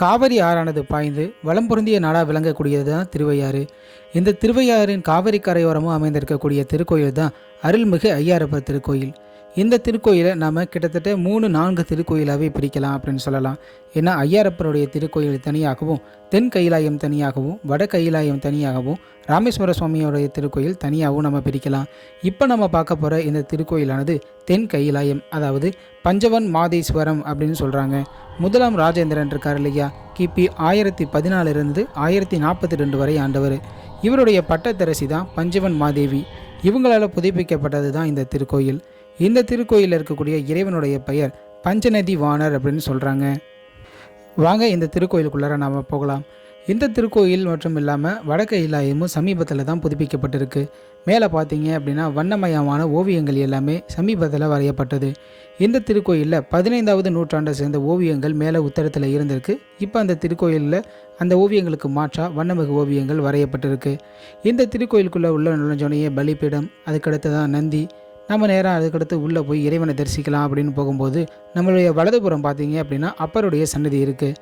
காவிரி ஆறானது பாய்ந்து வளம் பொருந்திய நாடாக விளங்கக்கூடியது தான் திருவையாறு. இந்த திருவையாறின் காவிரி கரையோரமும் அமைந்திருக்கக்கூடிய திருக்கோயில் தான் அருள்மிகு ஐயாரப்பர் திருக்கோயில். இந்த திருக்கோயிலை நாம் கிட்டத்தட்ட மூணு நான்கு திருக்கோயிலாகவே பிரிக்கலாம் அப்படின்னு சொல்லலாம். ஏன்னா ஐயாரப்பருடைய திருக்கோயில் தனியாகவும் தென் கைலாயம் தனியாகவும் வட கைலாயம் தனியாகவும் ராமேஸ்வர சுவாமியோடைய திருக்கோயில் தனியாகவும் நம்ம பிரிக்கலாம். இப்போ நம்ம பார்க்க போகிற இந்த திருக்கோயிலானது தென் கைலாயம் அதாவது பஞ்சவன் மாதேஸ்வரம் அப்படின்னு சொல்கிறாங்க முதலாம் ராஜேந்திரன் இருக்கார் இல்லையா? கிபி ஆயிரத்தி பதினாலிருந்து ஆயிரத்தி நாற்பத்தி ரெண்டு வரை ஆண்டவர். இவருடைய பட்டத்தரசி தான் பஞ்சவன் மாதேவி. இவங்களால் புதுப்பிக்கப்பட்டது தான் இந்த திருக்கோயில். இந்த திருக்கோயிலில் இருக்கக்கூடிய இறைவனுடைய பெயர் பஞ்சநதி வாணர் அப்படின்னு சொல்கிறாங்க வாங்க இந்த திருக்கோயிலுக்குள்ளார நாம் போகலாம். இந்த திருக்கோயில் மற்றும் இல்லாமல் வடக்கு இலாயமும் சமீபத்தில் தான் புதுப்பிக்கப்பட்டிருக்கு. மேலே பார்த்தீங்க அப்படின்னா வண்ணமயமான ஓவியங்கள் எல்லாமே சமீபத்தில் வரையப்பட்டது. இந்த திருக்கோயிலில் பதினைந்தாவது நூற்றாண்டை சேர்ந்த ஓவியங்கள் மேலே உத்தரத்தில் இருந்திருக்கு. இப்போ அந்த திருக்கோயிலில் அந்த ஓவியங்களுக்கு மாற்றா வண்ணமிகு ஓவியங்கள் வரையப்பட்டிருக்கு. இந்த திருக்கோயிலுக்குள்ளே உள்ள நுழைஞ்சோனையே பலிப்பீடம் அதுக்கடுத்து தான் நந்தி நம்ம நேராக அதுக்கடுத்து உள்ளே போய் இறைவனை தரிசிக்கலாம் அப்படின்னு போகும்போது நம்மளுடைய வலதுபுறம் பார்த்தீங்க அப்படின்னா அப்பருடைய சன்னதி இருக்குது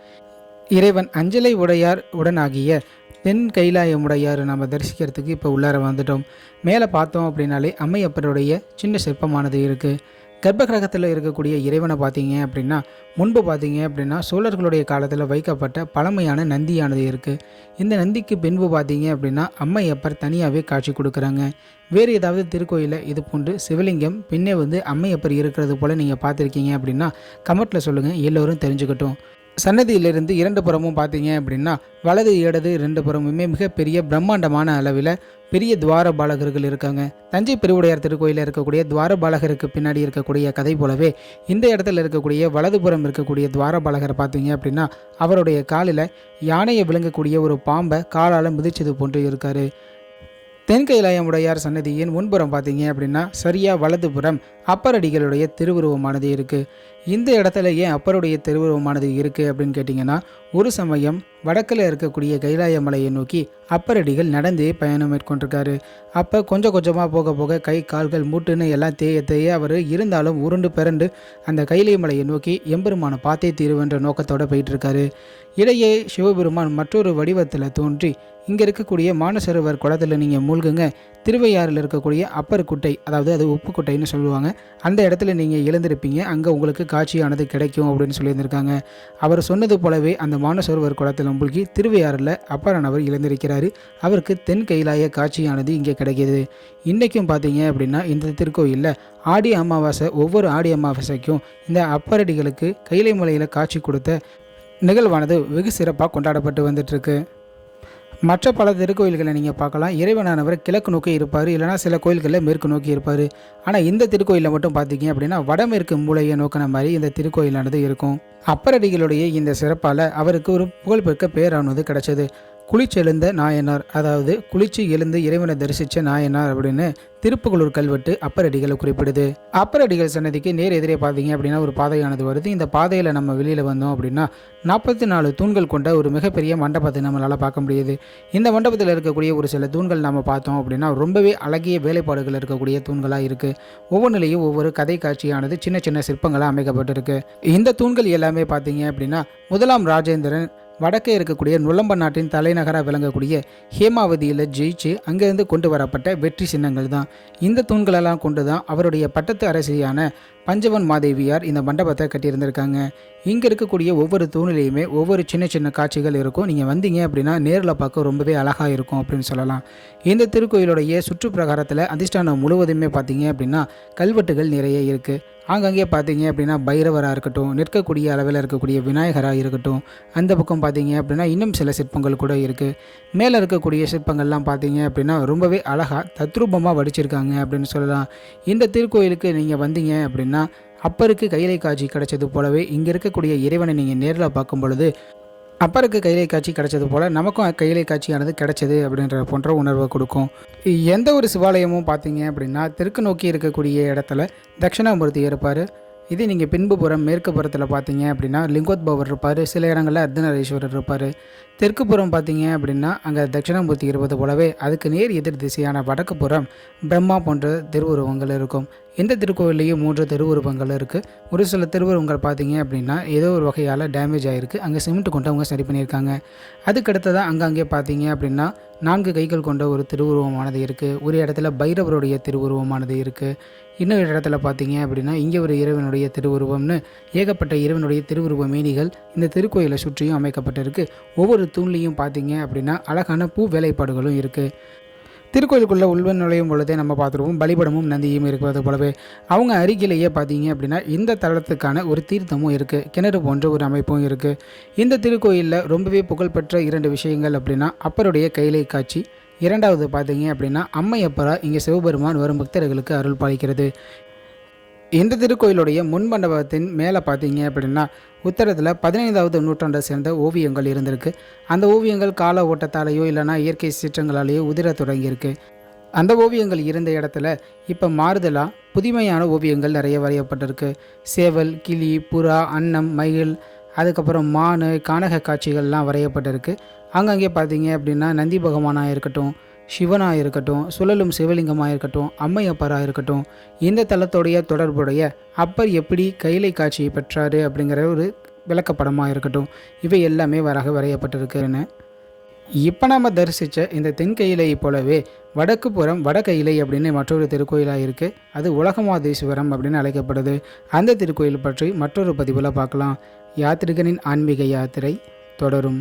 இறைவன் அஞ்சலை உடையார் உடனாகிய தென் கைலாயம் உடையார் நம்ம தரிசிக்கிறதுக்கு இப்போ உள்ளார வந்துட்டோம். மேலே பார்த்தோம் அப்படின்னாலே அம்மையப்பருடைய சின்ன சிற்பமானது இருக்குது கர்ப்ப கிரகத்தில் இருக்கக்கூடிய இறைவனை பார்த்தீங்க அப்படின்னா முன்பு பார்த்தீங்க அப்படின்னா சோழர்களுடைய காலத்தில் வைக்கப்பட்ட பழமையான நந்தியானது இருக்குது இந்த நந்திக்கு பின்பு பார்த்தீங்க அப்படின்னா அம்மை அப்பர் தனியாகவே காட்சி கொடுக்குறாங்க. வேறு ஏதாவது திருக்கோயிலில் இது போன்று சிவலிங்கம் பின்னே வந்து அம்மையப்பர் இருக்கிறது போல் நீங்கள் பார்த்துருக்கீங்க அப்படின்னா கமெண்ட்டில் சொல்லுங்கள் எல்லோரும் தெரிஞ்சுக்கட்டும். சன்னதியிலிருந்து இரண்டு புறமும் பார்த்தீங்க அப்படின்னா வலது இடது ரெண்டு புறமுமே மிகப்பெரிய பிரம்மாண்டமான அளவில் பெரிய துவார பாலகர்கள் இருக்காங்க. தஞ்சை பெருவுடையார் திருக்கோயிலில் இருக்கக்கூடிய துவார பாலகருக்கு பின்னாடி இருக்கக்கூடிய கதை போலவே இந்த இடத்துல இருக்கக்கூடிய வலதுபுறம் இருக்கக்கூடிய துவார பாலகரை பார்த்தீங்க அப்படின்னா அவருடைய காலில் யானையை விழுங்கக்கூடிய ஒரு பாம்பை காலால் மிதிச்சது போன்று இருக்காரு. தென்கைலாயமுடையார் உடையார் சன்னதியின் முன்புறம் பார்த்தீங்க அப்படின்னா சரியாக வலதுபுறம் அப்பரடிகளுடைய திருவுருவமானது இருக்குது இந்த இடத்துல ஏன் அப்பருடைய திருவுருவமானது இருக்குது அப்படின்னு கேட்டிங்கன்னா ஒரு சமயம் வடக்கில் இருக்கக்கூடிய கைலாய மலையை நோக்கி அப்பரடிகள் நடந்தே பயணம் மேற்கொண்டிருக்காரு. அப்போ கொஞ்சம் கொஞ்சமாக போக போக கை கால்கள் மூட்டுன்னு எல்லாம் தேய தேய அவர் இருந்தாலும் உருண்டு பிறண்டு அந்த கைலாய மலையை நோக்கி எம்பெருமான பார்த்தே தீருவென்ற நோக்கத்தோடு போயிட்டுருக்காரு. இடையே சிவபெருமான் மற்றொரு வடிவத்தில் தோன்றி இங்கே இருக்கக்கூடிய மானசரோவர் குளத்தில் நீங்கள் மூழ்குங்க. திருவையாறில் இருக்கக்கூடிய அப்பர் குட்டை அதாவது அது உப்பு குட்டைன்னு சொல்லுவாங்க. அந்த இடத்துல நீங்கள் எழுந்திருப்பீங்க. அங்கே உங்களுக்கு காட்சியானது கிடைக்கும் அப்படின்னு சொல்லியிருந்திருக்காங்க. அவர் சொன்னது போலவே அந்த மானசரோவர் குளத்தில் மூழ்கி திருவையாறில் அப்பரானவர் இழந்திருக்கிறாரு அவருக்கு தென் கைலாய காட்சியானது இங்கே கிடைக்கிது. இன்றைக்கும் பார்த்தீங்க அப்படின்னா இந்த திருக்கோயிலில் ஆடி அமாவாசை ஒவ்வொரு ஆடி அமாவாசைக்கும் இந்த அப்பரடிகளுக்கு கைலை மலையில் காட்சி கொடுத்த நிகழ்வானது வெகு சிறப்பாக கொண்டாடப்பட்டு வந்துட்டுருக்கு மற்ற பல திருக்கோயில்களை நீங்கள் பார்க்கலாம். இறைவனானவர் கிழக்கு நோக்கி இருப்பார் இல்லைனா சில கோயில்களில் மேற்கு நோக்கி இருப்பார். ஆனால் இந்த திருக்கோயிலில் மட்டும் பார்த்தீங்க அப்படின்னா வடமேற்கு மூலையை நோக்கின மாதிரி இந்த திருக்கோயிலானது இருக்கும். அப்பரடிகளுடைய இந்த சிறப்பால் அவருக்கு ஒரு புகழ்பெற்ற பேரானது கிடைச்சது. குளிச்செழுந்த நாயனார் அதாவது குளிச்சு எழுந்து இறைவனை தரிசித்த நாயனார் அப்படின்னு திருப்புகலூர் கல்வெட்டு அப்பரடிகளை குறிப்பிடுது. அப்பரடிகள் சன்னதிக்கு நேர் எதிரே பார்த்தீங்க அப்படின்னா ஒரு பாதையானது வருது. இந்த பாதையில் நம்ம வெளியில் வந்தோம் அப்படின்னா நாற்பத்தி நாலு தூண்கள் கொண்ட ஒரு மிகப்பெரிய மண்டபத்தை நம்மளால் பார்க்க முடியுது. இந்த மண்டபத்தில் இருக்கக்கூடிய ஒரு சில தூண்கள் நம்ம பார்த்தோம் அப்படின்னா ரொம்பவே அழகிய வேலைப்பாடுகள் இருக்கக்கூடிய தூண்களாக இருக்குது ஒவ்வொன்றிலையும் ஒவ்வொரு கதை காட்சியானது சின்ன சின்ன சிற்பங்களாக அமைக்கப்பட்டிருக்கு. இந்த தூண்கள் எல்லாமே பார்த்தீங்க அப்படின்னா முதலாம் ராஜேந்திரன் வடக்கே இருக்கக்கூடிய நுழம்ப நாட்டின் தலைநகராக விளங்கக்கூடிய ஹேமாவதியில் ஜெயிச்சு அங்கேருந்து கொண்டு வரப்பட்ட வெற்றி சின்னங்கள் தான். இந்த தூண்களெல்லாம் கொண்டு தான் அவருடைய பட்டத்து அரசியான பஞ்சவன் மாதேவியார் இந்த மண்டபத்தை கட்டியிருந்திருக்காங்க. இங்கே இருக்கக்கூடிய ஒவ்வொரு தூணிலையுமே ஒவ்வொரு சின்ன சின்ன காட்சிகள் இருக்கும். நீங்கள் வந்தீங்க அப்படின்னா நேரில் பார்க்க ரொம்பவே அழகாக இருக்கும் அப்படின்னு சொல்லலாம். இந்த திருக்கோயிலுடைய சுற்றுப்பிரகாரத்தில் அதிஷ்டானம் முழுவதுமே பார்த்தீங்க அப்படின்னா கல்வெட்டுகள் நிறைய இருக்குது ஆங்காங்கே பார்த்தீங்க அப்படின்னா பைரவராக இருக்கட்டும் நிற்கக்கூடிய அளவில் இருக்கக்கூடிய விநாயகராக இருக்கட்டும் அந்த பக்கம் பார்த்தீங்க அப்படின்னா இன்னும் சில சிற்பங்கள் கூட இருக்குது மேலே இருக்கக்கூடிய சிற்பங்கள்லாம் பார்த்தீங்க அப்படின்னா ரொம்பவே அழகாக தத்ரூபமாக வடிச்சிருக்காங்க அப்படின்னு சொல்லலாம். இந்த திருக்கோயிலுக்கு நீங்கள் வந்தீங்க அப்படின்னா அப்பருக்கு கைலை காட்சி கிடைச்சது போலவே இங்கே இருக்கக்கூடிய இறைவனை நீங்கள் நேரில் பார்க்கும் பொழுது அப்பருக்கு கைலை காட்சி கிடைச்சது போல் நமக்கும் கையிலை காட்சியானது கிடைச்சது அப்படின்ற போன்ற உணர்வை கொடுக்கும். எந்த ஒரு சிவாலயமும் பார்த்தீங்க அப்படின்னா தெற்கு நோக்கி இருக்கக்கூடிய இடத்துல தட்சிணாமூர்த்தி இருப்பார். இதே நீங்கள் பின்புபுறம் மேற்கு புறத்தில் பார்த்தீங்க அப்படின்னா லிங்கோத்பவர் இருப்பார். சில இடங்களில் அர்த்தநாரீஸ்வரர் இருப்பார். தெற்கு புறம் பார்த்தீங்க அப்படின்னா அங்கே தட்சிணாமூர்த்தி இருப்பது போலவே அதுக்கு நேர் எதிர் திசையான வடக்கு புறம் பிரம்மா போன்ற திருவுருவங்கள் இருக்கும். இந்த திருக்கோயிலையும் மூன்று திருவுருவங்கள் இருக்குது ஒரு சில திருவுருவங்கள் பார்த்தீங்க அப்படின்னா ஏதோ ஒரு வகையால் டேமேஜ் ஆகிருக்கு அங்கே சிமெண்ட் கொண்டு அவங்க சரி பண்ணியிருக்காங்க. அதுக்கடுத்ததாக அங்கங்கே பார்த்தீங்க அப்படின்னா நான்கு கைகள் கொண்ட ஒரு திருவுருவமானது இருக்குது ஒரு இடத்துல பைரவருடைய திருவுருவமானது இருக்குது இன்னொரு இடத்துல பார்த்தீங்க அப்படின்னா இங்கே ஒரு இறைவனுடைய திருவுருவம்னு ஏகப்பட்ட இறைவனுடைய திருவுருவ மேனிகள் இந்த திருக்கோயிலை சுற்றியும் அமைக்கப்பட்டிருக்கு. ஒவ்வொரு தூண்லேயும் பார்த்தீங்க அப்படின்னா அழகான பூ வேலைப்பாடுகளும் இருக்குது திருக்கோயிலுக்குள்ளே உள்வன் நுழையும் பொழுதே நம்ம பார்த்துருவோம் பலிபடமும் நந்தியும் இருக்கிறது போலவே. அவங்க அருகிலேயே பார்த்தீங்க அப்படின்னா இந்த தளத்துக்கான ஒரு தீர்த்தமும் இருக்குது கிணறு போன்ற ஒரு அமைப்பும் இருக்குது இந்த திருக்கோயிலில் ரொம்பவே புகழ்பெற்ற இரண்டு விஷயங்கள் அப்படின்னா அப்பருடைய கைலை காட்சி. இரண்டாவது பார்த்தீங்க அப்படின்னா அம்மையப்பரா இங்கே சிவபெருமான் வரும் பக்தர்களுக்கு அருள் பாலிக்கிறது. இந்த திருக்கோயிலுடைய முன் மண்டபத்தின் மேலே பார்த்தீங்க அப்படின்னா உத்தரத்தில் பதினைந்தாவது நூற்றாண்டை சேர்ந்த ஓவியங்கள் இருந்திருக்கு. அந்த ஓவியங்கள் கால ஓட்டத்தாலேயோ இல்லைனா இயற்கை சீற்றங்களாலேயோ உதிர தொடங்கியிருக்கு. அந்த ஓவியங்கள் இருந்த இடத்துல இப்போ மாறுதலாக புதுமையான ஓவியங்கள் நிறைய வரையப்பட்டிருக்கு. சேவல் கிளி புறா அன்னம் மயில் அதுக்கப்புறம் மானு கானக காட்சிகள்லாம் வரையப்பட்டிருக்கு. அங்கங்கே பார்த்தீங்க அப்படின்னா நந்தி பகவானாக இருக்கட்டும் சிவனாக இருக்கட்டும் சுழலும் சிவலிங்கமாக இருக்கட்டும் அம்மையப்பராக இருக்கட்டும் இந்த தலத்துடைய தொடர்புடைய அப்பர் எப்படி கைலை காட்சியை பெற்றார் அப்படிங்கிற ஒரு விளக்கப்படமாக இருக்கட்டும் இவை எல்லாமே வராக வரையப்பட்டிருக்குன்னு இப்போ நாம் தரிசித்த இந்த தென்கையிலையை போலவே வடக்கு புறம் வடகையிலை அப்படின்னு மற்றொரு திருக்கோயிலாக இருக்குது அது உலகமாதேஸ்வரம் அப்படின்னு அழைக்கப்படுது. அந்த திருக்கோயில் பற்றி மற்றொரு பதிவில் பார்க்கலாம். யாத்ரிகனின் ஆன்மீக யாத்திரை தொடரும்.